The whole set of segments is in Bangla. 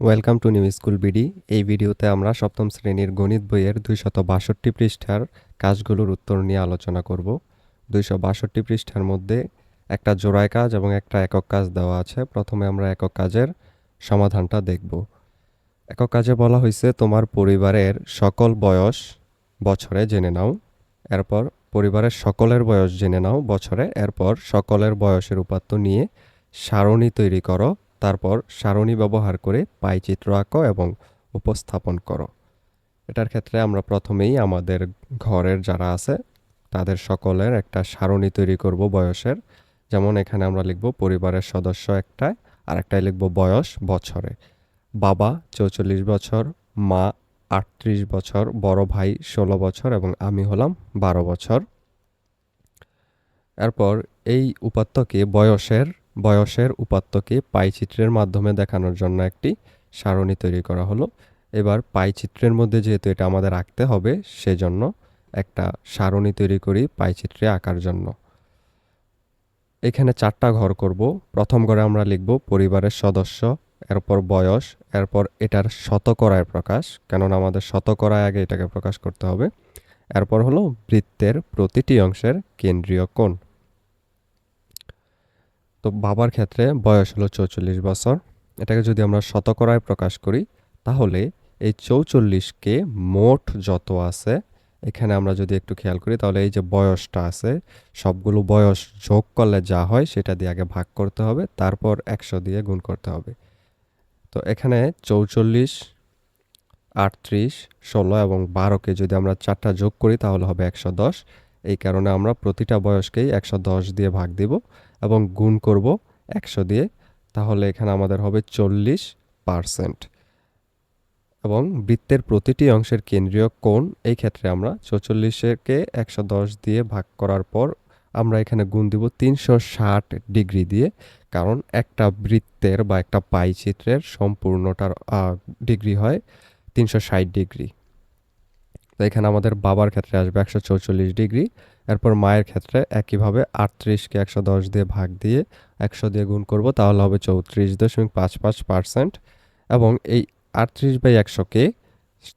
Welcome to new school BD এই ভিডিওতে আমরা সপ্তম শ্রেণির গণিত বইয়ের দুইশত বাষট্টি পৃষ্ঠার কাজগুলোর উত্তর নিয়ে আলোচনা করব। দুইশো বাষট্টি পৃষ্ঠার মধ্যে একটা জোড়ায় কাজ এবং একটা একক কাজ দেওয়া আছে। প্রথমে আমরা একক কাজের সমাধানটা দেখব। একক কাজে বলা হয়েছে, তোমার পরিবারের সকল বয়স বছরে জেনে নাও। এরপর পরিবারের সকলের বয়স জেনে নাও বছরে। এরপর সকলের বয়সের উপাত্ত নিয়ে সারণী তৈরি করো। তারপর সারণী ব্যবহার করে পাই চিত্র আঁকো এবং উপস্থাপন করো। এটার ক্ষেত্রে আমরা প্রথমেই আমাদের ঘরের যারা আছে, তাদের সকলের একটা সারণী তৈরি করব বয়সের। যেমন এখানে আমরা লিখব পরিবারের সদস্য একটা আর একটাই লিখব বয়স বছরে। বাবা চৌচল্লিশ বছর, মা আটত্রিশ বছর, বড় ভাই ষোলো বছর এবং আমি হলাম বারো বছর। এরপর এই উপাত্তকে বয়সের বয়সের উপাত্তকে পাইচিত্রের মাধ্যমে দেখানোর জন্য একটি সারণী তৈরি করা হলো। এবার পাইচিত্রের মধ্যে যেহেতু এটা আমাদের আঁকতে হবে, সেজন্য একটা সারণী তৈরি করি পাইচিত্রে আঁকার জন্য। এখানে চারটা ঘর করব। প্রথম ঘরে আমরা লিখব পরিবারের সদস্য, এরপর বয়স, এরপর এটার শতকরায় প্রকাশ, কেননা আমাদের শতকরায় আগে এটাকে প্রকাশ করতে হবে। এরপর হলো বৃত্তের প্রতিটি অংশের কেন্দ্রীয় কোণ। তো বাবার ক্ষেত্রে বয়স হলো চৌচল্লিশ বছর। এটাকে যদি আমরা শতকরায় প্রকাশ করি, তাহলে এই চৌচল্লিশকে মোট যত আছে, এখানে আমরা যদি একটু খেয়াল করি, তাহলে এই যে বয়সটা আছে, সবগুলো বয়স যোগ করলে যা হয়, সেটা দিয়ে আগে ভাগ করতে হবে, তারপর একশো দিয়ে গুণ করতে হবে। তো এখানে চৌচল্লিশ, আটত্রিশ, ষোলো এবং বারোকে যদি আমরা চারটা যোগ করি, তাহলে হবে একশো দশ। এই কারণে আমরা প্রতিটা বয়সকেই একশো দশ দিয়ে ভাগ দিব এবং গুণ করব একশো দিয়ে, তাহলে এখানে আমাদের হবে চল্লিশ পারসেন্ট। এবং বৃত্তের প্রতিটি অংশের কেন্দ্রীয় কোণ এই ক্ষেত্রে আমরা চৌচল্লিশকে একশো দশ দিয়ে ভাগ করার পর আমরা এখানে গুণ দিব তিনশো ষাট ডিগ্রি দিয়ে, কারণ একটা বৃত্তের বা একটা পাই চিত্রের সম্পূর্ণটার ডিগ্রি হয় তিনশো ষাট ডিগ্রি। তো এখানে আমাদের বাবার ক্ষেত্রে আসবে একশো চৌচল্লিশ ডিগ্রি। এরপর মায়ের ক্ষেত্রে একইভাবে আটত্রিশকে একশো দশ দিয়ে ভাগ দিয়ে একশো দিয়ে গুণ করব, তাহলে হবে চৌত্রিশ দশমিক পাঁচ পাঁচ পার্সেন্ট। এবং এই আটত্রিশ বাই একশোকে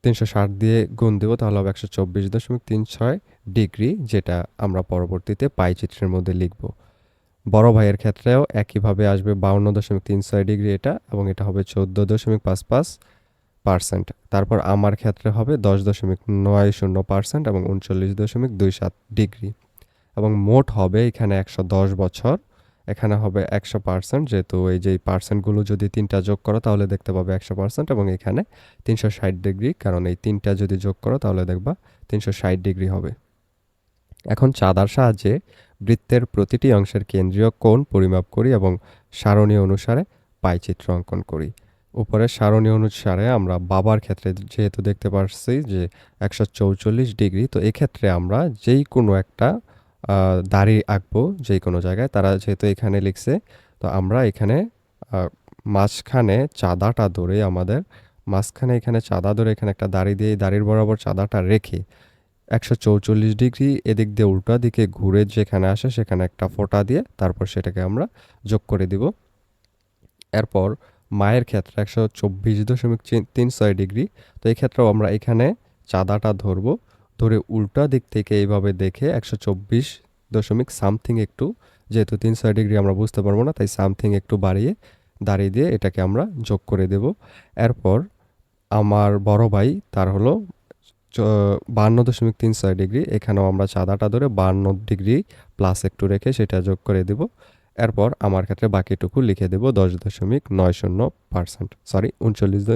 তিনশো ষাট দিয়ে গুণ দেবো, তাহলে হবে একশো চব্বিশ দশমিক তিন ছয় ডিগ্রি, যেটা আমরা পরবর্তীতে পাই চিত্রের মধ্যে লিখব। বড় ভাইয়ের ক্ষেত্রেও একইভাবে আসবে বাউন্ন দশমিক তিন ছয় ডিগ্রি এটা, এবং এটা হবে চোদ্দ দশমিক পাঁচ পাঁচ পার্সেন্ট। তারপর আমার ক্ষেত্রে হবে দশ দশমিক নয় শূন্য পার্সেন্ট এবং উনচল্লিশ দশমিক দুই সাত ডিগ্রি। এবং মোট হবে এখানে একশো দশ বছর, এখানে হবে একশো পার্সেন্ট। যেহেতু এই যে পার্সেন্টগুলো যদি তিনটা যোগ করো, তাহলে দেখতে পাবে একশো পার্সেন্ট এবং এখানে তিনশো ষাট ডিগ্রি। কারণ এই তিনটা যদি যোগ করো, তাহলে দেখবা তিনশো ষাট ডিগ্রি হবে। এখন চাঁদার সাহায্যে বৃত্তের প্রতিটি অংশের কেন্দ্রীয় কোণ পরিমাপ করি এবং সারণী অনুসারে পাইচিত্র অঙ্কন করি। উপরের সারণী অনুসারে আমরা বাবার ক্ষেত্রে যেহেতু দেখতে পাচ্ছি যে একশো চৌচল্লিশ ডিগ্রি, তো এক্ষেত্রে আমরা যেই কোনো একটা দাড়ি আঁকবো যেই কোনো জায়গায়। তারা যেহেতু এখানে লিখছে, তো আমরা এখানে মাঝখানে চাঁদাটা ধরে আমাদের, মাঝখানে এখানে চাঁদা ধরে এখানে একটা দাড়ি দিয়ে দাড়ির বরাবর চাঁদাটা রেখে একশো চৌচল্লিশ ডিগ্রি এদিক দিয়ে উল্টা দিকে ঘুরে যেখানে আসে সেখানে একটা ফোঁটা দিয়ে তারপর সেটাকে আমরা যোগ করে দিব। এরপর মায়ের ক্ষেত্রে একশো চব্বিশ দশমিক তিন ছয় ডিগ্রি। তো এই ক্ষেত্রেও আমরা এখানে চাঁদাটা ধরব। ধরে উল্টা দিক থেকে এইভাবে দেখে একশো চব্বিশ দশমিক সামথিং একটু, যেহেতু তিন ছয় ডিগ্রি আমরা বুঝতে পারব না, তাই সামথিং একটু বাড়িয়ে, দাঁড়িয়ে দিয়ে এটাকে আমরা যোগ করে দেব। এরপর আমার বড় ভাই, তার হলো বান্ন দশমিক তিন ছয় ডিগ্রি। এখানেও আমরা চাঁদাটা ধরে বান্ন ডিগ্রি প্লাস একটু রেখে সেটা যোগ করে দেব। এরপর আমার ক্ষেত্রে বাকিটুকু লিখে দেব দশ দশমিক নয় শূন্য পার্সেন্ট সরি উনচল্লিশ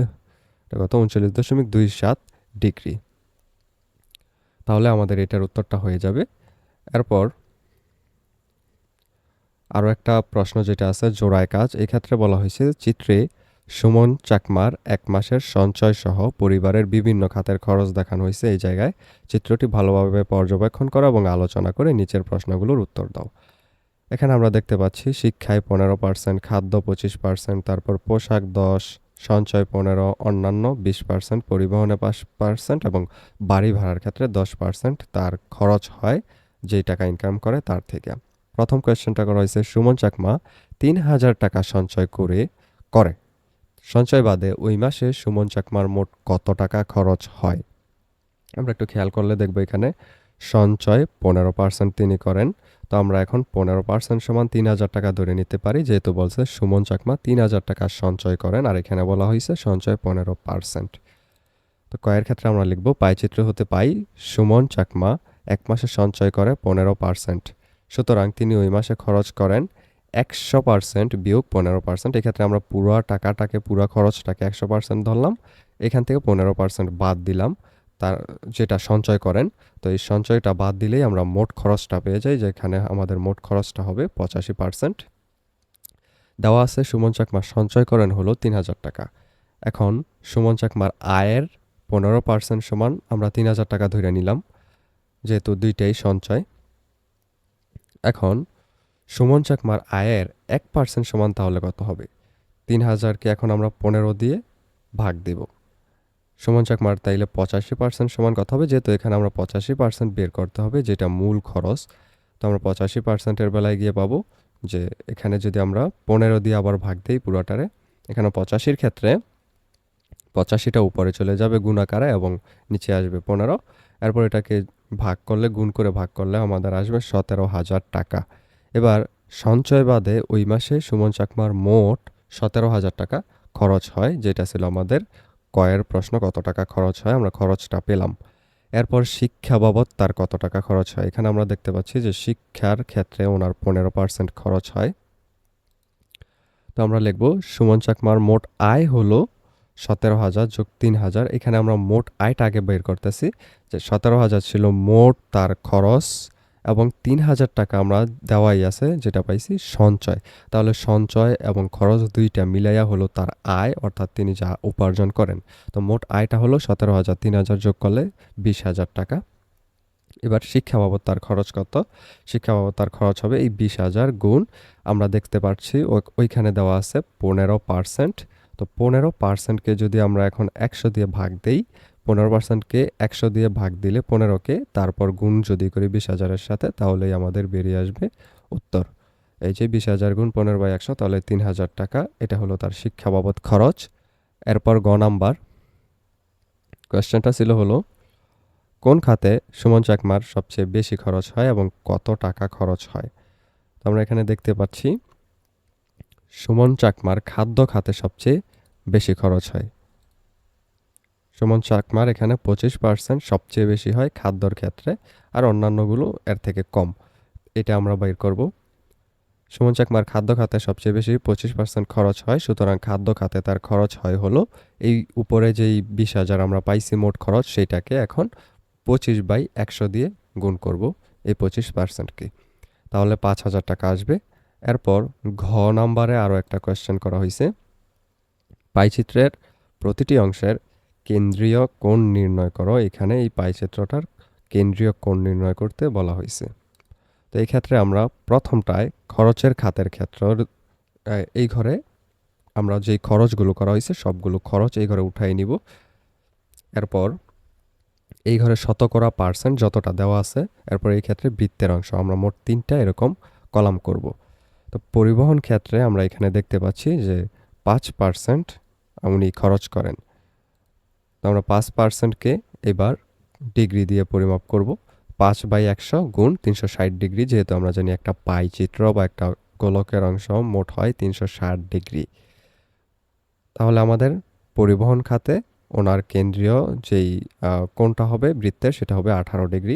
কত? উনচল্লিশ দশমিক দুই সাত ডিগ্রি। তাহলে আমাদের এটার উত্তরটা হয়ে যাবে। এরপর আরও একটা প্রশ্ন যেটা আছে, জোড়ায় কাজ। এক্ষেত্রে বলা হয়েছে, চিত্রে সুমন চাকমার এক মাসের সঞ্চয় সহ পরিবারের বিভিন্ন খাতের খরচ দেখানো হয়েছে এই জায়গায়। চিত্রটি ভালোভাবে পর্যবেক্ষণ করো এবং আলোচনা করে নিচের প্রশ্নগুলোর উত্তর দাও। এখানে আমরা দেখতে পাচ্ছি শিক্ষায় পনেরো পার্সেন্ট, খাদ্য পঁচিশ পার্সেন্ট, তারপর পোশাক দশ, সঞ্চয় পনেরো, অন্যান্য বিশ পার্সেন্ট, পরিবহনে পাঁচ পার্সেন্ট এবং বাড়ি ভাড়ার ক্ষেত্রে দশ পার্সেন্ট তার খরচ হয় যেই টাকা ইনকাম করে তার থেকে। প্রথম কোয়েশ্চেনটা করা হয়েছে, সুমন চাকমা তিন হাজার টাকা সঞ্চয় করে করে। সঞ্চয় বাদে ওই মাসে সুমন চাকমার মোট কত টাকা খরচ হয়? আমরা একটু খেয়াল করলে দেখব এখানে সঞ্চয় পনেরো পার্সেন্ট তিনি করেন তো আমরা এখন পনেরো পার্সেন্ট সমান তিন হাজার টাকা ধরে নিতে পারি। যেহেতু বলছে সুমন চাকমা তিন হাজার টাকা সঞ্চয় করেন আর এখানে বলা হয়েছে সঞ্চয় পনেরো পার্সেন্ট তো কয়ের ক্ষেত্রে আমরা লিখব পাইচিত্র হতে পাই, সুমন চাকমা এক মাসে সঞ্চয় করে পনেরো পার্সেন্ট সুতরাং তিনি ওই মাসে খরচ করেন একশো পার্সেন্ট বিয়োগ পনেরো পার্সেন্ট এক্ষেত্রে আমরা পুরো টাকাটাকে, পুরো খরচটাকে একশো পার্সেন্ট ধরলাম। এখান থেকে পনেরো পার্সেন্ট বাদ দিলাম। তার যেটা সঞ্চয় করেন, তো এই সঞ্চয়টা বাদ দিলেই আমরা মোট খরচটা পেয়ে যাই, যেখানে আমাদের মোট খরচটা হবে পঁচাশি পার্সেন্ট। দেওয়া আছে সুমন চাকমার সঞ্চয় করেন হলো তিন হাজার টাকা। এখন সুমন চাকমার আয়ের পনেরো পার্সেন্ট সমান আমরা তিন হাজার টাকা ধরে নিলাম, যেহেতু দুইটাই সঞ্চয়। এখন সুমন চাকমার আয়ের এক পার্সেন্ট সমান তাহলে কত হবে? তিন হাজারকে এখন আমরা পনেরো দিয়ে ভাগ দেব। সুমন চাকমার তাইলে পঁচাশি পার্সেন্ট সমান কথা হবে, যেহেতু এখানে আমরা পঁচাশি পার্সেন্ট বের করতে হবে, যেটা মূল খরচ। তো আমরা পঁচাশি পার্সেন্টের বেলায় গিয়ে পাবো যে, এখানে যদি আমরা পনেরো দিয়ে আবার ভাগ দিই পুরোটারে, এখানে পঁচাশির ক্ষেত্রে পঁচাশিটা উপরে চলে যাবে গুণ আকারে এবং নিচে আসবে পনেরো। এরপর এটাকে ভাগ করলে, গুণ করে ভাগ করলে আমাদের আসবে সতেরো হাজার টাকা। এবার সঞ্চয় বাদে ওই মাসে সুমন চাকমার মোট সতেরো হাজার টাকা খরচ হয়, যেটা ছিল আমাদের কয়ের প্রশ্ন কত টাকা খরচ হয়, আমরা খরচটা পেলাম। এরপর শিক্ষা বাবদ তার কত টাকা খরচ হয়। এখানে আমরা দেখতে পাচ্ছি যে শিক্ষার ক্ষেত্রে ওনার পনেরো পার্সেন্ট খরচ হয়। তো আমরা লিখব, সুমন চাকমার মোট আয় হলো সতেরো হাজার যোগ তিন হাজার। এখানে আমরা মোট আয়টা আগে বের করতেছি যে সতেরো হাজার ছিল মোট তার খরচ। এবং তিন হাজার টাকা আমরা দেওয়াই আছে, যেটা পাইছি সঞ্চয়। তাহলে সঞ্চয় এবং খরচ দুইটা মিলাইয়া হলো তার আয়, অর্থাৎ তিনি যা উপার্জন করেন। তো মোট আয়টা হলো সতেরো হাজার, তিন হাজার যোগ করলে বিশ হাজার টাকা। এবার শিক্ষা বাবদ তার খরচ কত? শিক্ষা বাবদ তার খরচ হবে এই বিশ হাজার গুণ আমরা দেখতে পাচ্ছি ওইখানে দেওয়া আছে পনেরো পার্সেন্ট। তো পনেরো পার্সেন্টকে যদি আমরা এখন একশো দিয়ে ভাগ দেই পনেরো পার্সেন্টকে একশো দিয়ে ভাগ দিলে পনেরোকে, তারপর গুণ যদি করি বিশ হাজারের সাথে, তাহলেই আমাদের বেরিয়ে আসবে উত্তর। এই যে বিশ হাজার গুণ পনেরো বাই একশো, তাহলে তিন হাজার টাকা, এটা হলো তার শিক্ষা বাবদ খরচ। এরপর গ নাম্বার। কোয়েশ্চেনটা ছিল হলো, কোন খাতে সুমন চাকমার সবচেয়ে বেশি খরচ হয় এবং কত টাকা খরচ হয়? তো আমরা এখানে দেখতে পাচ্ছি, সুমন চাকমার খাদ্য খাতে সবচেয়ে বেশি খরচ হয়। সুমন চাকমার এখানে পঁচিশ পার্সেন্ট সবচেয়ে বেশি হয় খাদ্যর ক্ষেত্রে আর অন্যান্যগুলো এর থেকে কম। এটা আমরা বাইর করব। সুমন চাকমার খাদ্য খাতে সবচেয়ে বেশি পঁচিশ পার্সেন্ট খরচ হয়, সুতরাং খাদ্য খাতে তার খরচ হয় হলো এই উপরে যেই বিশ হাজার আমরা পাইছি মোট খরচ, সেইটাকে এখন পঁচিশ বাই একশো দিয়ে গুণ করব এই পঁচিশ পার্সেন্টকে তাহলে পাঁচ হাজার টাকা আসবে। এরপর ঘ নাম্বারে আরও একটা কোয়েশ্চেন করা হয়েছে পাইচিত্রের প্রতিটি অংশের কেন্দ্রীয় কোণ নির্ণয় করো। এখানে এই পাইচিত্রটার কেন্দ্রীয় কোণ নির্ণয় করতে বলা হয়েছে। তো এই ক্ষেত্রে আমরা প্রথমটায় খরচের খাতের ক্ষেত্র এই ঘরে আমরা যেই খরচগুলো করা হয়েছে সবগুলো খরচ এই ঘরে উঠাই নিব। এরপর এই ঘরে শতকরা পার্সেন্ট যতটা দেওয়া আছে, এরপর এই ক্ষেত্রে বৃত্তের অংশ, আমরা মোট তিনটা এরকম কলাম করব। তো পরিবহন ক্ষেত্রে আমরা এখানে দেখতে পাচ্ছি যে পাঁচ পার্সেন্ট উনি খরচ করেন। আমরা পাঁচ পার্সেন্টকে এবার ডিগ্রি দিয়ে পরিমাপ করব। পাঁচ বাই একশো গুণ তিনশো ষাট ডিগ্রি যেহেতু আমরা জানি একটা পাই চিত্র বা একটা গোলকের অংশ মোট হয় তিনশো ষাট ডিগ্রি তাহলে আমাদের পরিবহন খাতে ওনার কেন্দ্রীয় যেই কোনটা হবে বৃত্তের, সেটা হবে আঠারো ডিগ্রি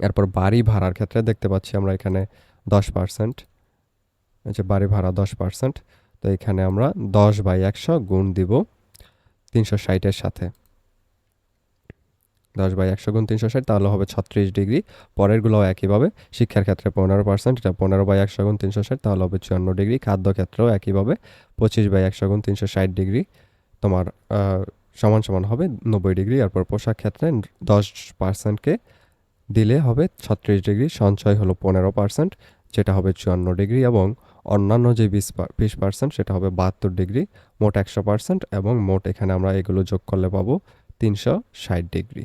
এরপর বাড়ি ভাড়ার ক্ষেত্রে দেখতে পাচ্ছি আমরা এখানে দশ পার্সেন্ট যে বাড়ি ভাড়া দশ পার্সেন্ট তো এখানে আমরা দশ বাই একশো গুণ দিব। তিনশো ষাটের সাথে। দশ বাই একশো গুণ তিনশো ষাট, তাহলে হবে ছত্রিশ ডিগ্রি। পরেরগুলোও একইভাবে, শিক্ষার ক্ষেত্রে পনেরো পার্সেন্ট, এটা পনেরো বাই একশো গুণ তিনশো ষাট, তাহলে হবে চুয়ান্ন ডিগ্রি। খাদ্য ক্ষেত্রেও একইভাবে, পঁচিশ বাই একশো গুণ তিনশো ষাট ডিগ্রি। তোমার সমান সমান হবে নব্বই ডিগ্রি। এরপর পোশাক ক্ষেত্রে দশ পার্সেন্টকে দিলে হবে ছত্রিশ ডিগ্রি, সঞ্চয় হলো পনেরো পার্সেন্ট, যেটা হবে চুয়ান্ন ডিগ্রি এবং অন্যান্য যে বিশ বিশ পার্সেন্ট সেটা হবে বাহাত্তর ডিগ্রি মোট একশো পার্সেন্ট এবং মোট এখানে আমরা এগুলো যোগ করলে পাবো তিনশো ষাট ডিগ্রি